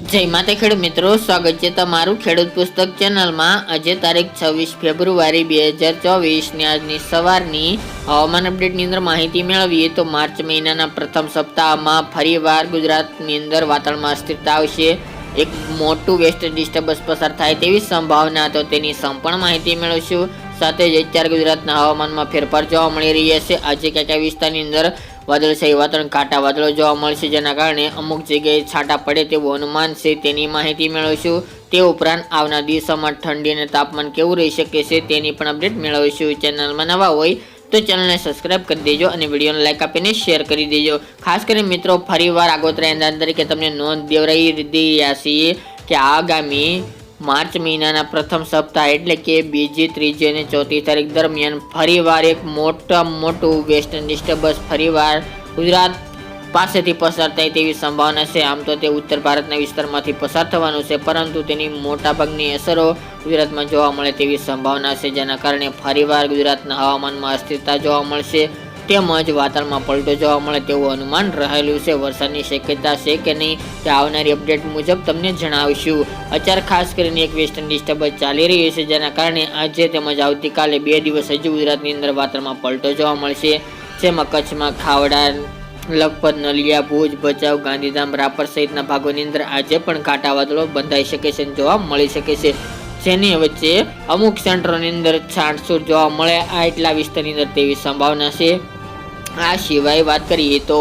જય માતા ખેડૂત મિત્રો, સ્વાગત છે તમારું ખેડૂત પુસ્તક ચેનલમાં. આજે તારીખ છવ્વીસ ફેબ્રુઆરી બે હજાર ચોવીસની આજની સવારની હવામાન અપડેટની અંદર માહિતી મેળવીએ તો માર્ચ મહિનાના પ્રથમ સપ્તાહમાં ફરીવાર ગુજરાતની અંદર વાતાવરણમાં અસ્થિરતા આવશે. એક મોટું વેસ્ટ ડિસ્ટર્બન્સ પસાર થાય તેવી સંભાવના તો તેની સંપૂર્ણ માહિતી મેળવશું. સાથે જ અત્યારે ગુજરાતના હવામાનમાં ફેરફાર જોવા મળી રહ્યા છે. આજે કયા કયા વિસ્તારની અંદર વાદળછાયું વાતાવરણ કાંટા વાદળો જોવા મળશે, જેના કારણે અમુક જગ્યાએ છાંટા પડે તેવું અનુમાન છે. તેની માહિતી મેળવીશું. તે ઉપરાંત આવના દિવસોમાં ઠંડી અને તાપમાન કેવું રહી શકે છે તેની પણ અપડેટ મેળવીશું. ચેનલમાં નવા હોય તો ચેનલને સબસ્ક્રાઇબ કરી દેજો અને વિડીયોને લાઇક આપીને શેર કરી દેજો. ખાસ કરીને મિત્રો, ફરીવાર આગોતરા અંદાજ તરીકે તમને નોંધ દેવરાઈ રહ્યા છે કે આગામી માર્ચ મહિનાના પ્રથમ સપ્તાહ એટલે કે બીજી, ત્રીજી અને ચોથી તારીખ દરમિયાન ફરીવાર એક મોટા મોટું વેસ્ટર્ન ડિસ્ટર્બન્સ ફરીવાર ગુજરાત પાસેથી પસાર થાય તેવી સંભાવના છે. આમ તો તે ઉત્તર ભારતના વિસ્તારમાંથી પસાર થવાનું છે, પરંતુ તેની મોટાભાગની અસરો ગુજરાતમાં જોવા મળે તેવી સંભાવના છે, જેના કારણે ફરીવાર ગુજરાતના હવામાનમાં અસ્થિરતા જોવા મળશે. તેમજ વાતાવરણમાં પલટો જોવા મળે તેવું અનુમાન રહેલું છે. વરસાદની શક્યતા છે કે નહીં તે આવનારી અપડેટ મુજબ તમને જણાવીશું. અત્યારે ખાસ કરીને એક વેસ્ટર્ન ડિસ્ટર્બન્સ ચાલી રહ્યું છે, જેના કારણે આજે તેમજ આવતીકાલે બે દિવસ હજુ ગુજરાતની અંદર વાતાવરણમાં પલટો જોવા મળશે. જેમાં કચ્છમાં ખાવડા, લખપત, નલિયા, ભુજ, ભચાઉ, ગાંધીધામ, રાપર સહિતના ભાગોની અંદર આજે પણ કાંટા વાદળો બંધાઈ શકે છે અને જોવા મળી શકે છે. જેની વચ્ચે અમુક સેન્ટરોની અંદર છાંટછૂટ જોવા મળે, આ એટલા વિસ્તારની અંદર તેવી સંભાવના છે. આ સિવાય વાત કરીએ તો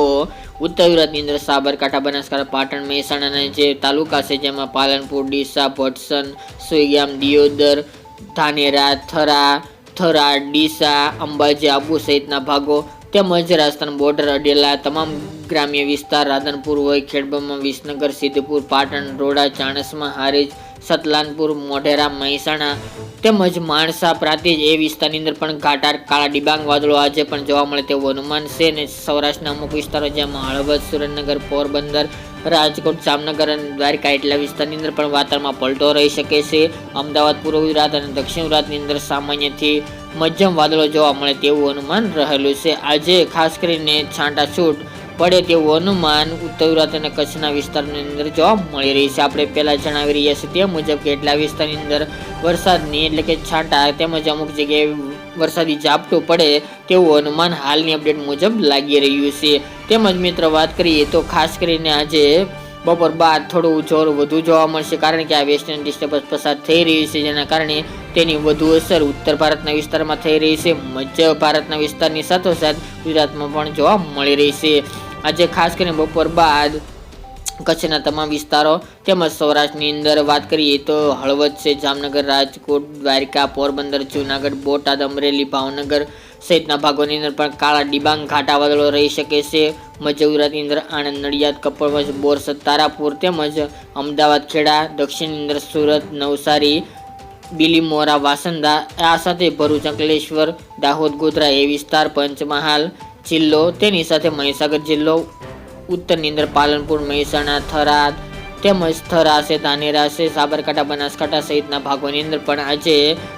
ઉત્તર ગુજરાતની અંદર સાબરકાંઠા, બનાસકાંઠા, પાટણ મહેસાણાના જે તાલુકા છે, જેમાં પાલનપુર, ડીસા, ભટસન, સુઈગામ, દિયોદર, ધાનેરા, થરા થરા ડીસા, અંબાજી, આબુ સહિતના ભાગો તેમજ રાજસ્થાન બોર્ડર અડેલા તમામ ગ્રામ્ય વિસ્તાર રાધનપુર હોય ખેડબ્રહ્મા વિસનગર, સિદ્ધપુર, પાટણ, રોડા, ચાણસમાં હારીજ, સતલાનપુર, મોઢેરા, મહેસાણા તેમજ માણસા પ્રાંતિજ એ વિસ્તારની અંદર પણ ઘાટાર, કાળા ડિબાંગ વાદળો આજે પણ જોવા મળે તેવું અનુમાન છે ને સૌરાષ્ટ્રના અમુક વિસ્તારો જેમાં હળવદ, સુરેન્દ્રનગર, પોરબંદર, રાજકોટ, જામનગર અને દ્વારકા એટલા વિસ્તારની અંદર પણ વાતાવરણમાં પલટો રહી શકે છે. અમદાવાદ, પૂર્વ ગુજરાત અને દક્ષિણ ગુજરાતની અંદર સામાન્યથી મધ્યમ વાદળો જોવા મળે તેવું અનુમાન રહેલું છે. આજે ખાસ કરીને છાંટાછૂટ પડે તેવું અનુમાન ઉત્તર ગુજરાત અને કચ્છના વિસ્તારની અંદર જોવા મળી રહી છે. આપણે પહેલાં જણાવી રહ્યા છીએ તે મુજબ કેટલા વિસ્તારની અંદર વરસાદની એટલે કે છાંટા તેમજ અમુક જગ્યાએ વરસાદી ઝાપટું પડે તેવું અનુમાન હાલની અપડેટ મુજબ લાગી રહ્યું છે. તેમજ મિત્ર વાત કરીએ તો ખાસ કરીને આજે બપોર બાદ થોડું જોર વધુ જોવા મળશે કારણ કે આ વેસ્ટર્ન ડિસ્ટર્બન્સ પસાર થઈ રહ્યું છે જેના કારણે તેની વધુ અસર ઉત્તર ભારતના વિસ્તારમાં થઈ રહી છે. મધ્ય ભારતના વિસ્તારની સાથોસાથ ગુજરાતમાં પણ જોવા મળી રહી છે. આજે ખાસ કરીને બપોર બાદ કચ્છના તમામ વિસ્તારો તેમજ સૌરાષ્ટ્રની અંદર વાત કરીએ તો હળવદ છે, જામનગર, રાજકોટ, દ્વારકા, પોરબંદર, જૂનાગઢ, બોટાદ, અમરેલી, ભાવનગર સહિતના ભાગોની અંદર પણ કાળા ડિબાંગ ઘાટા વાદળો રહી શકે છે. મધ્ય ગુજરાતની અંદર આણંદ, નડિયાદ, કપડવંજ, બોરસદ, તારાપુર તેમજ અમદાવાદ, ખેડા, દક્ષિણની અંદર સુરત, નવસારી, બિલીમોરા, વાસંદા આ સાથે ભરૂચ, અંકલેશ્વર, દાહોદ, ગોધરા એ વિસ્તાર, પંચમહાલ જિલ્લો, તેની સાથે મહીસાગર જિલ્લો ઉત્તરની અંદર પાલનપુર, મહેસાણા, થરાદ, તેમજ થરા છે ધાનેરા છે સાબરકાંઠા, બનાસકાંઠા સહિતના ભાગોની અંદર પણ આજે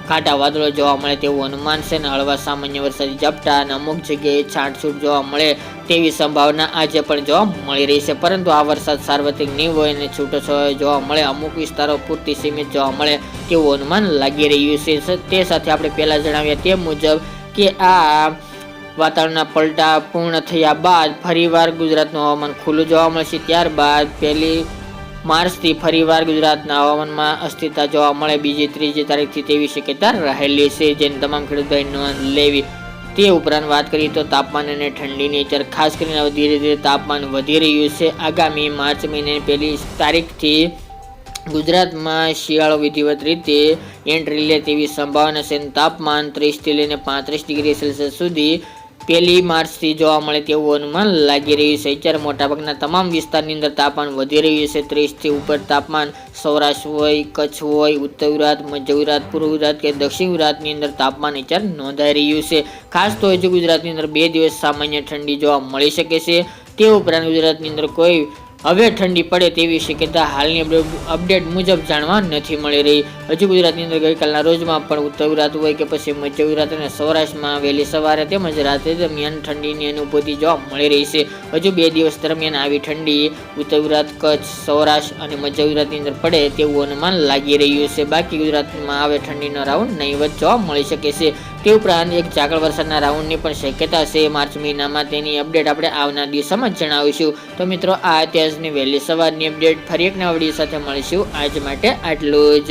કાંટા વાદળો જોવા મળે તેવું અનુમાન છે અને હળવા સામાન્ય વરસાદી ઝાપટા અને અમુક જગ્યાએ છાંટછૂટ જોવા મળે તેવી સંભાવના આજે પણ જોવા મળી રહી છે. પરંતુ આ વરસાદ સાર્વત્રિક નહીં હોય અને છૂટો જોવા મળે, અમુક વિસ્તારો પૂરતી સીમિત જોવા મળે તેવું અનુમાન લાગી રહ્યું છે. તે સાથે આપણે પહેલાં જણાવ્યા તે મુજબ કે આ વાતાવરણના પલટા પૂર્ણ થયા બાદ ફરીવાર ગુજરાતનું હવામાન ખુલ્લું જોવા મળશે. ત્યારબાદ પહેલી માર્ચથી ફરીવાર ગુજરાતના હવામાનમાં અસ્થિરતા જોવા મળે. બીજી, ત્રીજી તારીખથી તેવી શક્યતા રહેલી છે જેને તમામ ખેડૂતોએ નોંધ લેવી. તે ઉપરાંત વાત કરીએ તો તાપમાન અને ઠંડીની અસર ખાસ કરીને ધીરે ધીરે તાપમાન વધી રહ્યું છે. આગામી માર્ચ મહિનાની પહેલી તારીખથી ગુજરાતમાં શિયાળો વિધિવત રીતે એન્ટ્રી લે તેવી સંભાવના છે તાપમાન ત્રીસથી લઈને પાંત્રીસ ડિગ્રી સેલ્સિયસ સુધી પહેલી માર્ચથી જોવા મળે તેવું અનુમાન લાગી રહ્યું છે. અત્યારે મોટાભાગના તમામ વિસ્તારની અંદર તાપમાન વધી રહ્યું છે. ત્રીસથી ઉપર તાપમાન સૌરાષ્ટ્ર હોય, કચ્છ હોય, ઉત્તર ગુજરાત, મધ્ય ગુજરાત, પૂર્વ ગુજરાત કે દક્ષિણ ગુજરાતની અંદર તાપમાન અત્યારે નોંધાઈ રહ્યું છે. ખાસ તો હજુ ગુજરાતની અંદર બે દિવસ સામાન્ય ઠંડી જોવા મળી શકે છે. તે ઉપરાંત ગુજરાતની અંદર કોઈ હવે ઠંડી પડે તેવી શક્યતા હાલની અપડે- અપડેટ મુજબ જાણવા નથી મળી રહી. હજુ ગુજરાતની અંદર ગઈકાલના રોજમાં પણ ઉત્તર ગુજરાત હોય કે પછી મધ્ય ગુજરાત અને સૌરાષ્ટ્રમાં વહેલી સવારે તેમજ રાત્રે દરમિયાન ઠંડીની અનુભૂતિ જોવા મળી રહી છે. હજુ બે દિવસ દરમિયાન આવી ઠંડી ઉત્તર ગુજરાત કચ્છ, સૌરાષ્ટ્ર અને મધ્ય ગુજરાતની અંદર પડે તેવું અનુમાન લાગી રહ્યું છે. બાકી ગુજરાતમાં આવે ઠંડીનો રાઉન્ડ નહીવત જોવા મળી શકે છે. તે ઉપરાંત એક ઝાકળ વરસાદના રાઉન્ડની પણ શક્યતા છે. માર્ચ મહિનામાં તેની અપડેટ આપણે આવનાર દિવસોમાં જ જણાવીશું. તો મિત્રો, આ અત્યારની વહેલી સવારની અપડેટ. ફરી એક નવડી સાથે મળીશું. આજ માટે આટલું જ.